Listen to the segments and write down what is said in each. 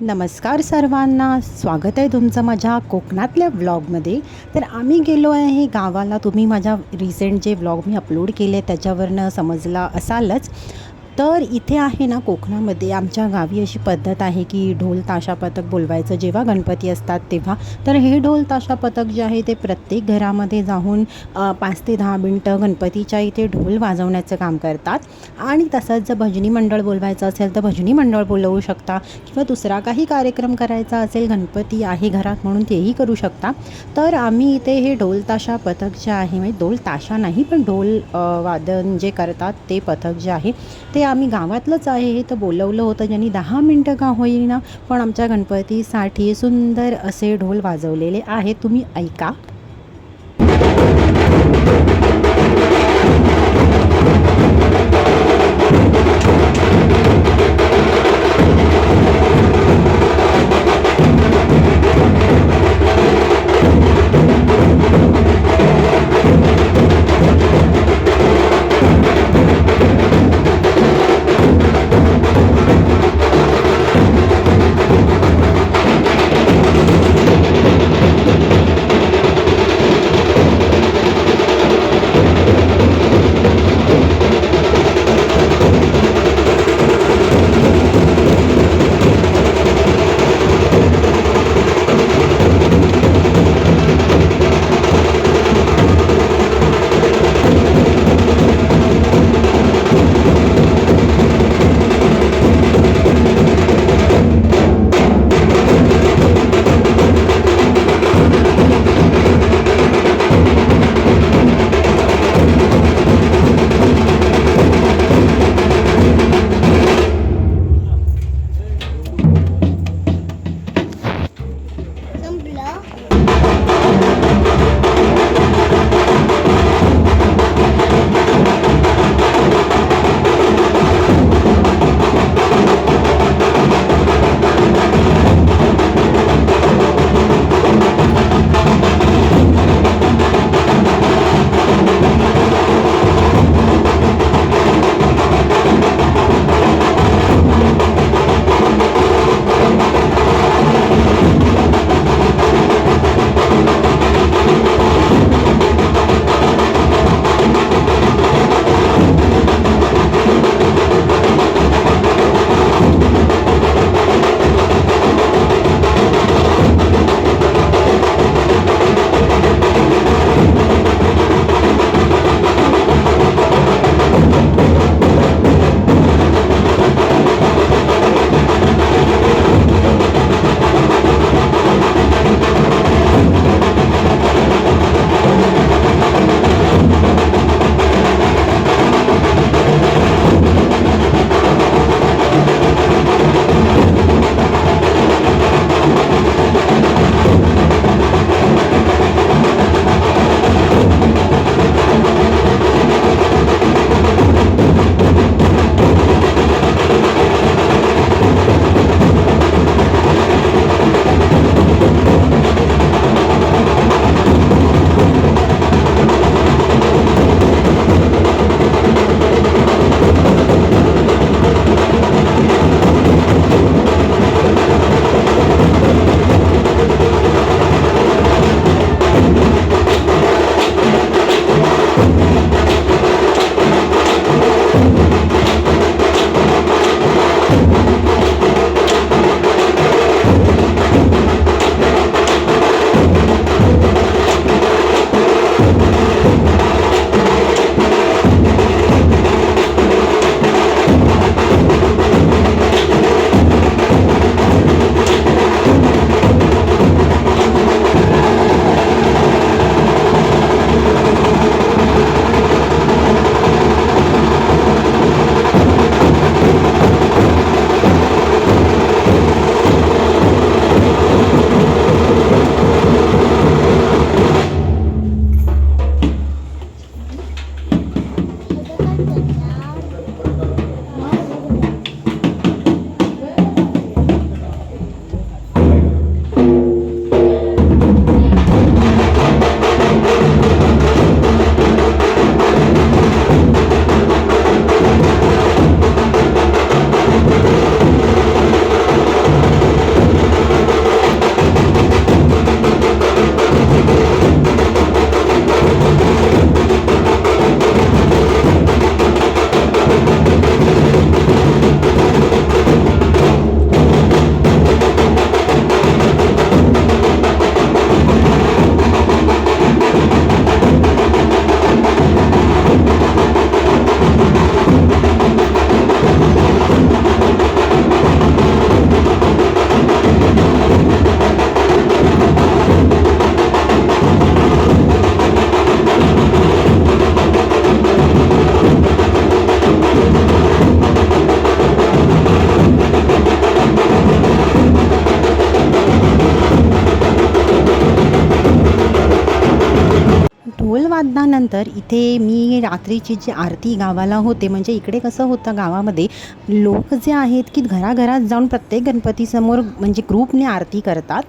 नमस्कार सर्वांना स्वागत आहे तुमचं माझ्या कोकणातल्या व्लॉगमध्ये तर आम्ही गेलो आहे गावाला. तुम्ही माझ्या रिसेंट जे व्लॉग मी अपलोड केले त्याच्यावरनं समजला असालच. तर इथे आहे ना कोकणामध्ये आमच्या गावी अशी पद्धत आहे की ढोल ताशा पथक बोलवायचं. जेव्हा गणपती असतात तेव्हा. तर हे ढोल ताशा पथक जे आहे ते प्रत्येक घरामध्ये जाऊन पाच ते दहा मिनटं गणपतीच्या इथे ढोल वाजवण्याचं काम करतात. आणि तसंच जर भजनी मंडळ बोलवायचं असेल तर भजनी मंडळ बोलवू शकता. किंवा दुसरा काही कार्यक्रम करायचा असेल गणपती आहे घरात म्हणून तेही करू शकता. तर आम्ही इथे हे ढोल ताशा पथक जे आहे म्हणजे ढोल ताशा नाही पण ढोल वादन जे करतात ते पथक जे आहे ते आम्ही गावातलंच आहे हे तर बोलवलं होतं. ज्यांनी दहा मिनटं का होईना पण आमच्या गणपतीसाठी सुंदर असे ढोल वाजवलेले आहेत. तुम्ही ऐका. त्यानंतर इथे मी रात्रीची जी आरती गावाला होते म्हणजे इकडे कसं होतं गावामध्ये लोक जे आहेत की घराघरात जाऊन प्रत्येक गणपतीसमोर म्हणजे ग्रुपने आरती करतात.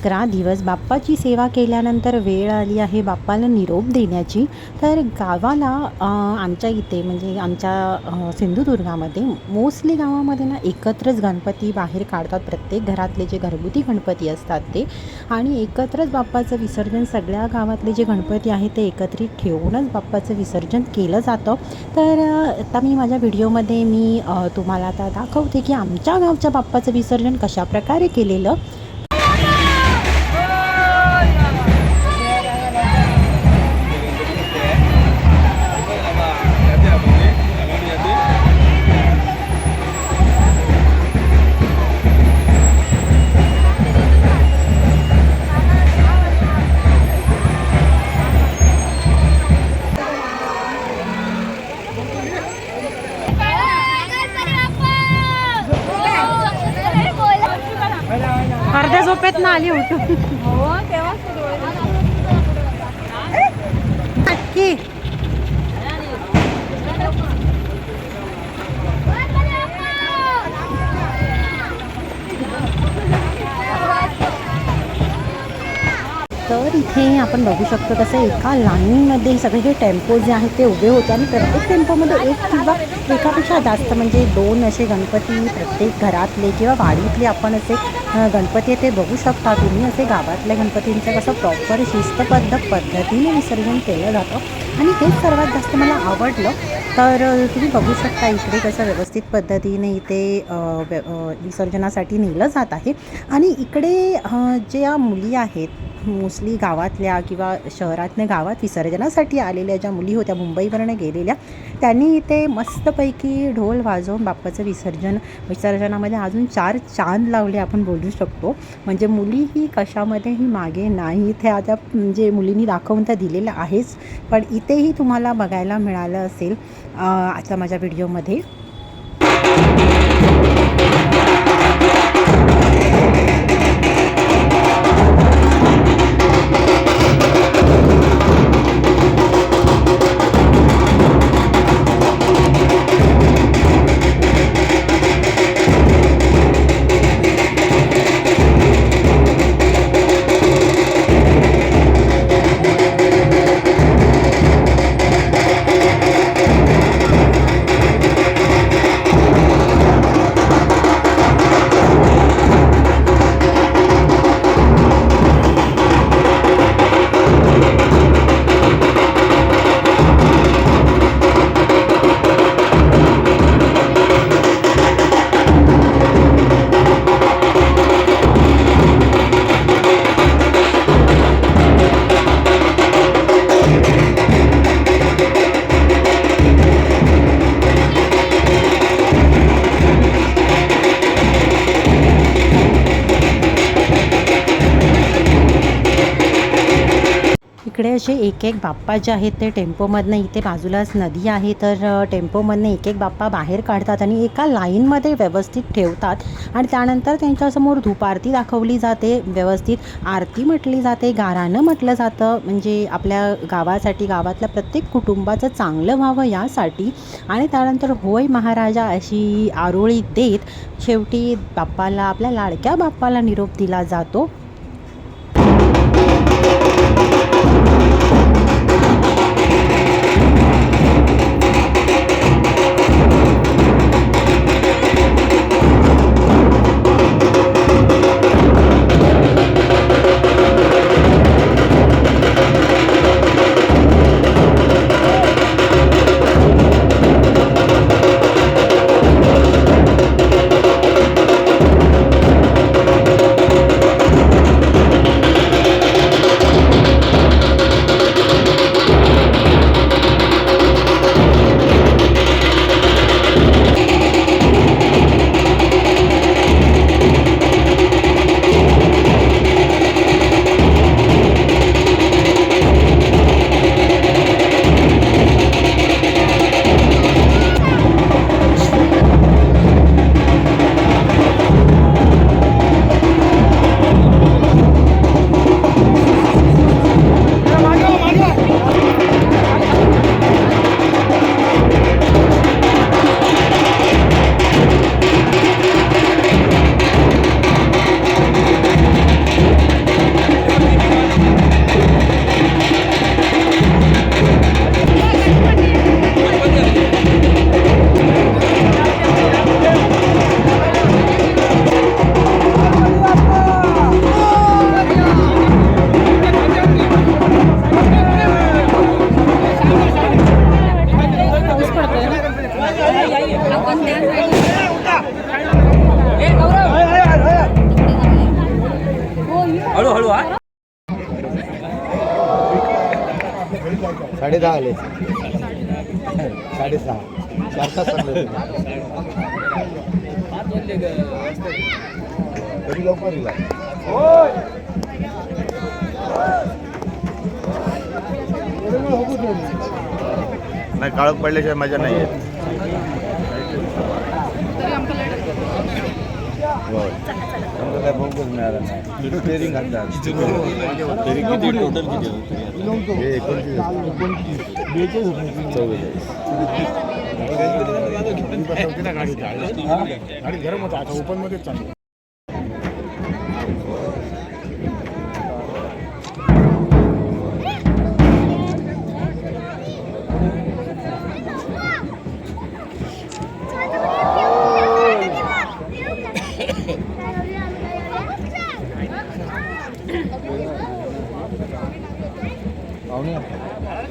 अकरा दिवस बाप्पाची सेवा केल्यानंतर वेळ आली आहे बाप्पाला निरोप देण्याची. तर गावाला आमच्या इथे म्हणजे आमच्या सिंधुदुर्गामध्ये मोस्टली गावामध्ये ना एकत्रच गणपती बाहेर काढतात. प्रत्येक घरातले जे घरगुती गणपती असतात ते. आणि एकत्रच बाप्पाचं विसर्जन सगळ्या गावातले जे गणपती आहेत ते एकत्रित ठेवूनच बाप्पाचं विसर्जन केलं जातं. तर आता मी माझ्या व्हिडिओमध्ये मी तुम्हाला आता दाखवते की आमच्या गावच्या बाप्पाचं विसर्जन कशाप्रकारे केलेलं. आपण बघू शकतो कसं एका लाईनमध्ये सगळे जे टेम्पो जे आहेत ते उभे होते आणि प्रत्येक टेम्पोमध्ये एक किंवा एकापेक्षा जास्त म्हणजे दोन असे गणपती प्रत्येक घरातले किंवा वाडीतले आपण असे गणपती ते बघू शकता. तुम्ही असे गावातल्या गणपतींचं कसं प्रॉपर शिस्तबद्ध पद्धतीने विसर्जन केलं जातं. आणि हेच सर्वात जास्त मला आवडलं. तर तुम्ही बघू शकता इकडे कसं व्यवस्थित पद्धतीने इथे व्य- विसर्जनासाठी नेलं जात आहे. आणि इकडे ज्या मुली आहेत मोस्टली गावातल्या किंवा शहरातल्या गावात विसर्जनासाठी आलेल्या ज्या मुली होत्या मुंबईवरनं गेलेल्या त्यांनी इथे मस्तपैकी ढोल वाजवून बाप्पाचं विसर्जन विसर्जनामध्ये अजून चार चांद लावले आपण बोलू शकतो. म्हणजे मुली ही कशामध्ये कशामध्येही मागे नाही. इथे आता म्हणजे मुलींनी दाखवून त्या दिलेलं आहेच पण इथेही तुम्हाला बघायला मिळालं असेल आता माझ्या व्हिडिओमध्ये. इकडे असे एक एक बाप्पा जे आहेत ते टेम्पोमधनं इथे बाजूलाच नदी आहे तर टेम्पोमधनं एक एक बाप्पा बाहेर काढतात आणि एका लाईनमध्ये व्यवस्थित ठेवतात आणि त्यानंतर त्यांच्यासमोर धूप आरती दाखवली जाते व्यवस्थित आरती म्हटली जाते गारानं म्हटलं जातं म्हणजे आपल्या गावासाठी गावातल्या प्रत्येक कुटुंबाचं चांगलं व्हावं यासाठी. आणि त्यानंतर होय महाराजा अशी आरोळी देत शेवटी बाप्पाला आपल्या लाडक्या बाप्पाला निरोप दिला जातो. आले साडेसहा. चार तास तरी लवकर येईल नाही काळोख पडल्याशिवाय मजा नाही येत आमचं काय बघूच मिळालं नाही स्टेरिंग घातलं तरी किती टोटल किती हे एकोणतीस चौवेचाळीस. गाडी गरम होता. आता ओपन मध्येच चालू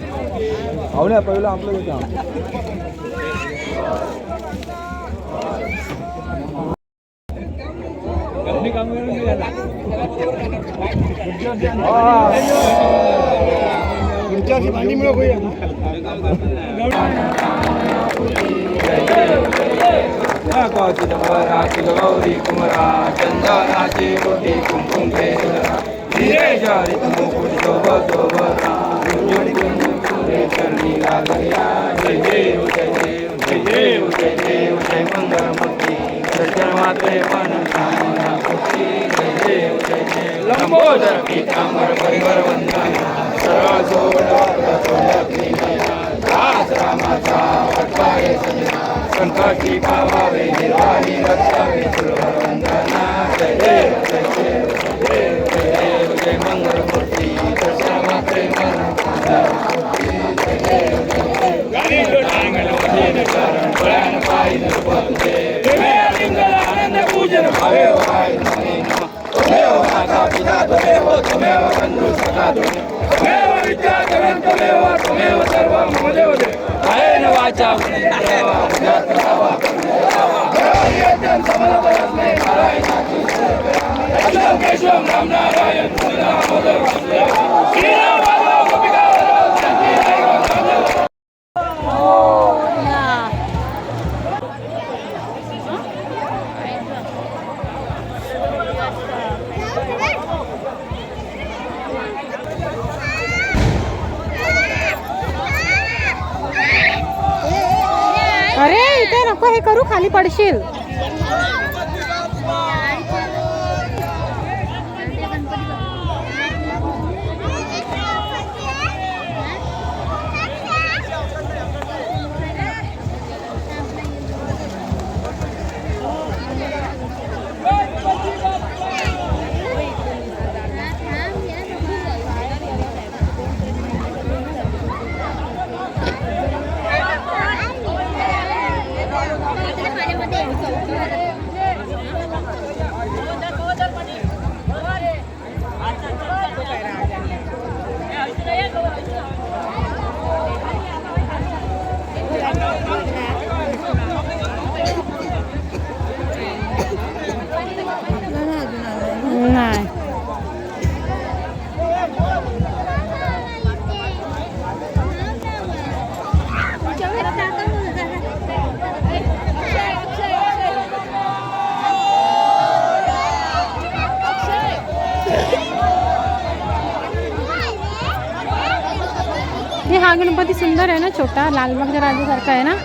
पाहुण्या पहिलं आपलं होतं मिळव भैया गौरी कुमरा चंदनाची मोठी कुंकुम धीरे जारी मुकुट चरणी लागल्या जय देव जय देव जय देव जय देव जय मंगल जय देव जय देव लंबोदर परिवर वंदना सरळ सोड दास रामाचा पटवाय सजना संकटी पावावे निर्वाणी रक्षावे सुरवर वंदना जय देव जय देव जय देव जय Keşvam Ram Narayan Ram Ram Ram Ram पडशील नाही. हे हा गणपती सुंदर आहे ना छोटा. लालबागच्या राजासारखा आहे ना?